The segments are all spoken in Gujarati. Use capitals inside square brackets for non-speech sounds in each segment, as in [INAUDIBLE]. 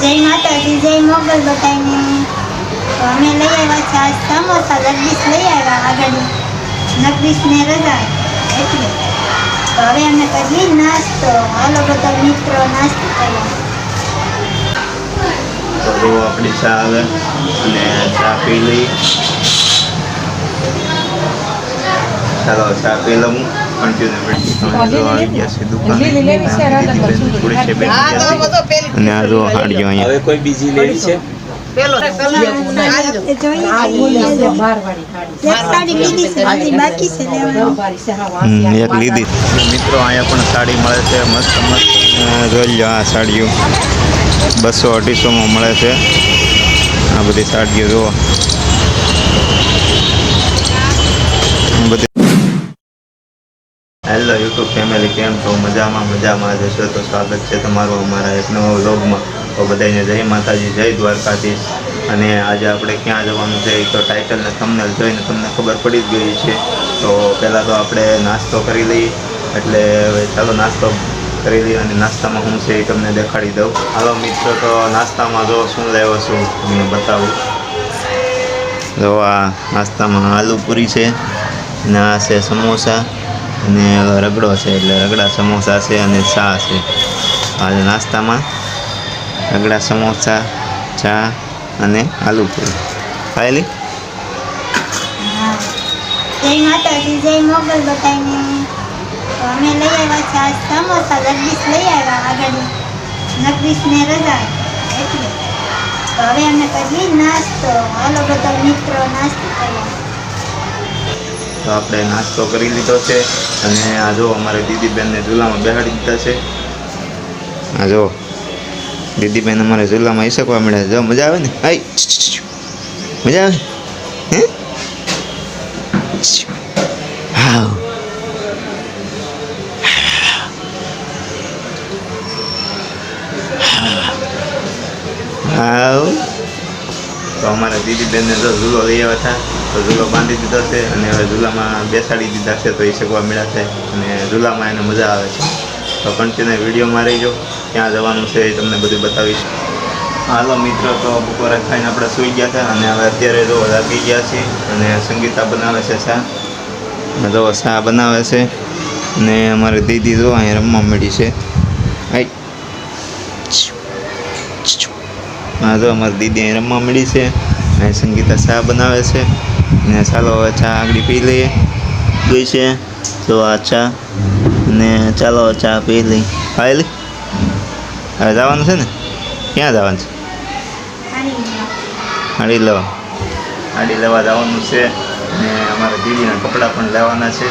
જય માતાજી, જય મોગલ બતાવીને તો અમે લઈ આવ્યા છે આજ સમોસા લગડીશ લઈ આવ્યા આગળ નકડીશને રજા એટલે. તો હવે અમે કરીએ નાસ્તો. હાલો બધા મિત્રો, નાસ્તો કરીએ. તો આપણી ચા આવે અને ચા પી લઈ ચાલો, ચા પી લઉં. અને આ જો હાડ્યો અહીંયા હવે કોઈ બીજી લેવી છે એક સાડી લીધી છે હજી બાકી છે લેવાની એક લીધી મિત્રો અહીંયા પણ સાડી મળે છે મસ્ત મસ્ત જોઈ લો આ સાડીઓ બસો અઢીસોમાં મળે છે આ બધી સાડીઓ જુઓ બધી હેલો યુટ્યુબ ફેમિલી કેમ છો? મજામાં મજામાં જશો તો સ્વાગત છે તમારું અમારા એક નવા વ્લોગમાં. તો બધાને જય માતાજી, જય દ્વારકાધીશ. અને આજે આપણે ક્યાં જવાનું છે તો ટાઇટલને થંબનેલ જોઈને તમને ખબર પડી જ ગઈ છે. તો પહેલાં તો આપણે નાસ્તો કરી લઈએ. એટલે ચાલો નાસ્તો કરી લઈએ અને નાસ્તામાં શું છે એ તમને દેખાડી દઉં. હાલો મિત્રો, તો નાસ્તામાં જો શું લેવો છું તમને બતાવું. જો આ નાસ્તામાં આલુ પૂરી છે અને આ છે સમોસા. અને રગડો છે એટલે રગડા સમોસા છે અને ચા છે. આજે નાસ્તામાં રગડા સમોસા, ચા અને આલુ પૂરી. ખાયેલી. જય માતાજી, જય અમે લઈ આવ્યા છે આજ સમોસા. લઈ આવ્યા આગળ નકડીશને રજા એટલે. તો હવે અમે કરીએ નાસ્તો. હાલો બધા મિત્રો, નાસ્તો કરીએ. તો આપણે નાસ્તો કરી લીધો છે અને આ જો અમારે દીદીબેનને ઝૂલામાં બેહાડી દીધા છે. આ જો દીદીબેન અમારે ઝૂલામાં ઈસકવા મળ્યા જો મજા આવે ને? હાઈ મજા આવે? હે? હા તો અમારા દીદીબેનને જો ઝૂલો લઈ આવ્યા હતા. તો ઝૂલો બાંધી દીધો છે અને હવે ઝૂલામાં બેસાડી દીધા છે તો એ શકવા મળ્યા છે અને ઝૂલામાં એને મજા આવે છે. તો કન્ટિન્યુ વિડીયોમાં રહીજો. ક્યાં જવાનું છે એ તમને બધું બતાવીશ. હાલો મિત્રો, તો બપોરે ખાઈને આપણે સૂઈ ગયા હતા અને હવે અત્યારે જો લાગી ગયા છીએ અને સંગીતા બનાવે છે શા જો શા બનાવે છે અને અમારી દીદી જો અહીંયા રમવા મળી છે. હા જો અમારી દીદી અહીં રમવા મળી છે અને સંગીતા શા બનાવે છે. અને ચાલો હવે ચા આગળ પી લઈએ. ગઈ છે તો આ ચા. ને ચાલો ચા પી લઈ આવેલી હવે જવાનું છે ને? ક્યાં જવાનું છે? હાડી લેવા. હાડી લેવા જવાનું છે. ને અમારા દીદીના કપડાં પણ લેવાના છે.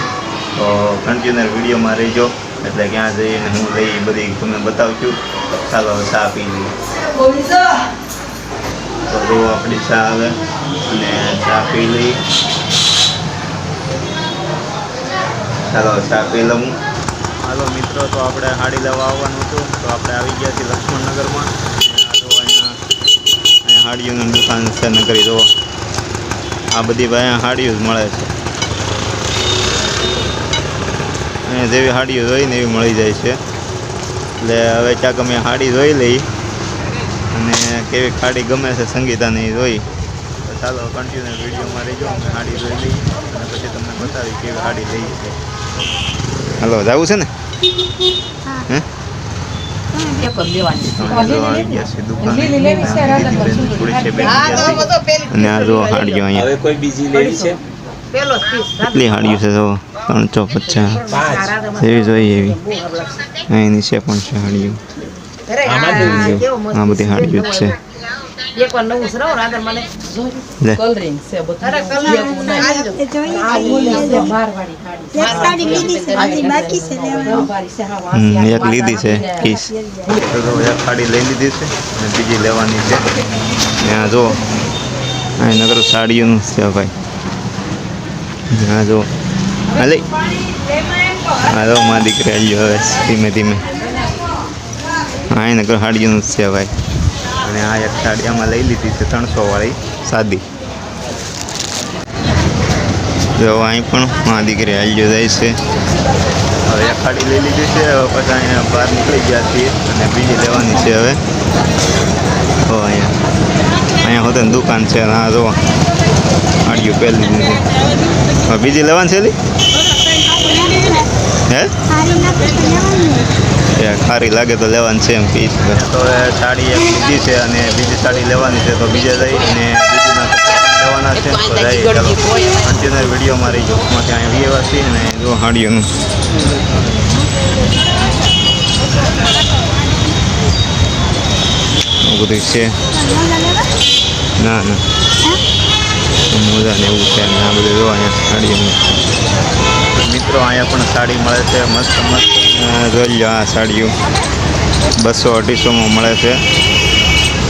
તો કન્ટિન્યુઅર વિડીયોમાં રહીજો. એટલે ક્યાં જઈએ ને હું લઈ એ બધી તમને બતાવું ચાલો હવે ચા પી લઈએ. તો આપણી ચા આવે. અને ચા પી લઈ ચાલો ચા પી લઉં. હાલો મિત્રો, તો આપણે હાડી લેવા આવવાનું હતું. તો આપણે આવી ગયા છીએ લક્ષ્મણનગરમાં. અહીંયા અહીંયા હાડીઓની દુકાન છે, નગરી. જો આ બધી ભાઈ હાડીઓ જ મળે છે. અહીંયા જેવી હાડીઓ જોઈ ને એવી મળી જાય છે. એટલે હવે ક્યાંક અમે હાડી જોઈ લઈ. અને કેવી ખાડી ગમે છે સંગીતાની જોઈ. તો ચાલો કન્ટિન્યુ વિડીયોમાં રહીજો અમે હાડી જોઈ લઈએ અને પછી તમને બતાવી કેવી હાડી લઈએ છે. હલો જવું છે ને? હે. અને આ જો હાડીઓ અહીંયા. હવે કોઈ બીજી લેવી છે? કેટલી હાડીઓ છે જો ત્રણસો પચાસ એવી જોઈએ એવી. અહીંની છે પણ છે હાડીઓ. આ બધી હાડીઓ જ છે. એક વાર નવું છે રાવ રાધા મને કલરિંગ છે. બધું એક લીધી છે. કીસ. એક સાડી લઈ લીધી છે અને બીજી લેવાની છે. ત્યાં જો. અહીં નગર સાડીઓનું જ છે ભાઈ. ત્યાં જો. હાલે હાલો આ દીકરી આવી હવે ધીમે ધીમે. હા નગર સાડીઓનું જ છે ભાઈ. અને આ એક સાડી આમાં લઈ લીધી છે ત્રણસો વાળી સાદી. જો અહીં પણ મારી દીકરી આવી જાય છે. હવે એક ખાડી લઈ લીધી છે, હવે પછી અહીંયા બહાર નીકળી ગયા છીએ અને બીજી લેવાની છે હવે. તો અહીંયા અહીંયા હોતે દુકાન છે, અને આ જો અડિયું પહેલી દીધી હવે બીજી લેવાની છે હે? તો ખારી લાગે તો લેવાની છે એમ કહીશ. તો હવે સાડી એક લીધી છે અને બીજી સાડી લેવાની છે તો બીજે જઈ અને બીજીના લેવાના છે. તો જઈ ચાલો. કન્ટેનર વીડિયો મારી જોકમાં ત્યાં આવી એવા છે અને જો હાડીઓનું. બધું છે. ના ના. મોજા ને એવું છે ને આ બધું જોવા અહીંયા સાડીઓનું મિત્રો અહીંયા પણ સાડી મળે છે મસ્ત મસ્ત. જોઈ લો આ સાડીઓ. બસો અઢીસોમાં મળે છે.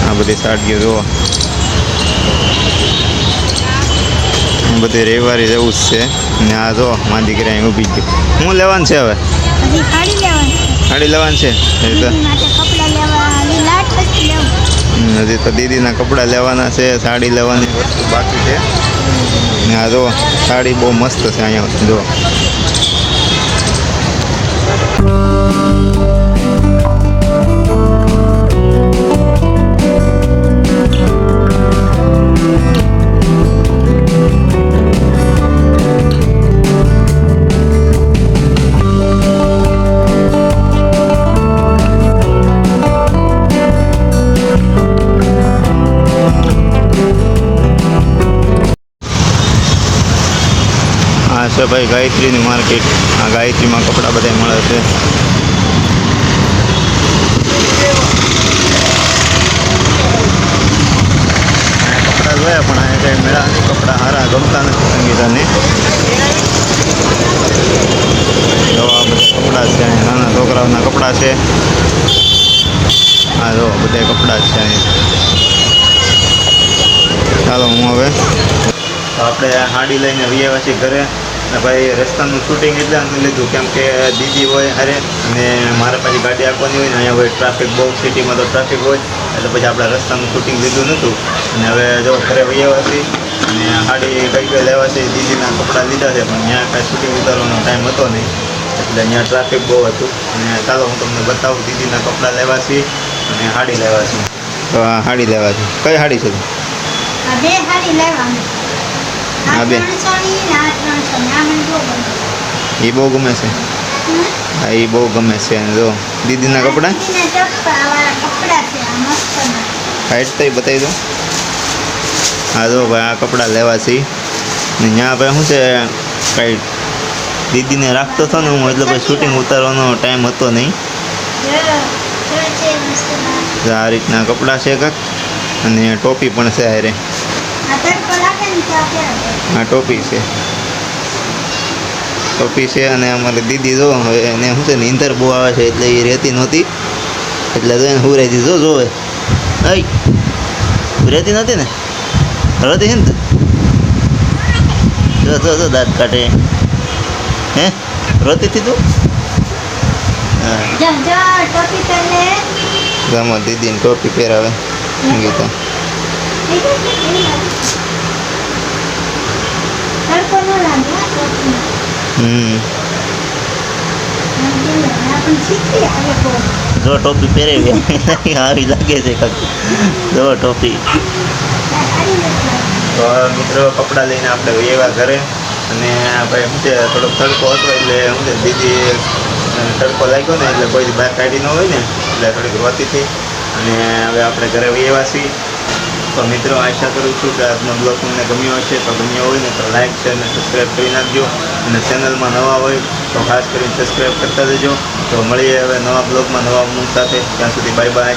આ બધી સાડીઓ જુઓ. બધી રવિવારી જેવું જ છે. ને આ જો મા દીકરી અહીં ઊભી ગઈ. હું લેવાનું છે હવે? સાડી લેવાની છે. હજી તો દીદીના કપડાં લેવાના છે સાડી લેવાની વસ્તુ બાકી છે. ને આ જો સાડી બહુ મસ્ત છે અહીંયા જો. છે ભાઈ ગાયત્રીની માર્કેટ. આ ગાયત્રીમાં કપડાં બધા મળે છે. કપડાં જોયા, પણ અહીંયા કંઈ મેળા કપડાં સારા ગમતા નથી સંગીતાને. જો આ બધા કપડાં છે, અહીંયા નાના છોકરાઓના કપડાં છે. આ જો બધા કપડાં છે અહીંયા. ચાલો હું હવે તો આપણે હાડી લઈને છીએ ઘરે અને ભાઈ રસ્તાનું શૂટિંગ એટલે અમે લીધું. કેમ કે દીદી હોય હારે અને મારે પાછી ગાડી આપવાની હોય ને અહીંયા હોય ટ્રાફિક બહુ સિટીમાં તો ટ્રાફિક હોય. એટલે પછી આપણે રસ્તાનું શૂટિંગ લીધું નહોતું. અને હવે જો ઘરે આવ્યા છીએ અને હાડી કઈ કઈ લેવા છે દીદીના કપડાં લીધા છે પણ ત્યાં કાંઈ શૂટિંગ ઉતારવાનો ટાઈમ હતો નહીં. એટલે અહીંયા ટ્રાફિક બહુ હતું. અને ચાલો હું તમને બતાવું દીદીના કપડાં લેવા છે અને હાડી લેવા છે હાડી લેવા છે. કઈ હાડી છે? આ બે સાડી લેવાની આ બેન. એ બહુ ગમે છે? હા એ બહુ ગમે છે. જો દીદીના કપડા. હાઈટ તો બતાવી દો. હા જો ભાઈ આ કપડાં લેવા છે. ને ત્યાં ભાઈ શું છે કાંઈ દીદીને રાખતો હતો ને હું એટલે ભાઈ શૂટિંગ ઉતારવાનો ટાઈમ હતો નહીં. આ રીતના કપડાં છે કાંક. અને ટોપી પણ છે હારે. આ ટોપી છે. ટોપી છે અને અમારી દીદી જો હવે એને શું છે નીંદર બહુ આવે છે એટલે એ રહેતી નહોતી. એટલે તો એને હું રહેતી જો જોવે અઈ રહેતી નહોતી ને? રહેતી છે ને તો? જો જો જો દાંત કાઢે. હે રોતી હતી તું? દીદીને ટોપી પહેરાવે. સંગીતા તડકો ન લાગે હો ટોપીમાં. હમ આમ પહેરે. આ પણ શીખી આવે બહુ. જો ટોપી પહેરેવી [LAUGHS] સારી લાગે છે કાંક. જો ટોપી. તો મિત્રો કપડાં લઈને આપણે વહેવા ઘરે. અને ભાઈ શું છે થોડોક તડકો હતો એટલે શું છે દીદી તડકો લાગ્યો ને એટલે કોઈ બહાર કાઢી ન હોય ને. એટલે થોડીક રોતી હતી. અને હવે આપણે ઘરે વહેવા છીએ. તો મિત્રો, આશા કરું છું કે આજનો બ્લોગ તમને ગમ્યો હશે. તો ગમ્યો હોય ને તો લાઈક છે અને સબસ્ક્રાઈબ કરી નાખજો. અને ચેનલમાં નવા હોય તો ખાસ કરીને સબસ્ક્રાઈબ કરતા દેજો તો મળીએ હવે નવા બ્લોગમાં નવા મૂળ સાથે. ત્યાં સુધી બાય બાય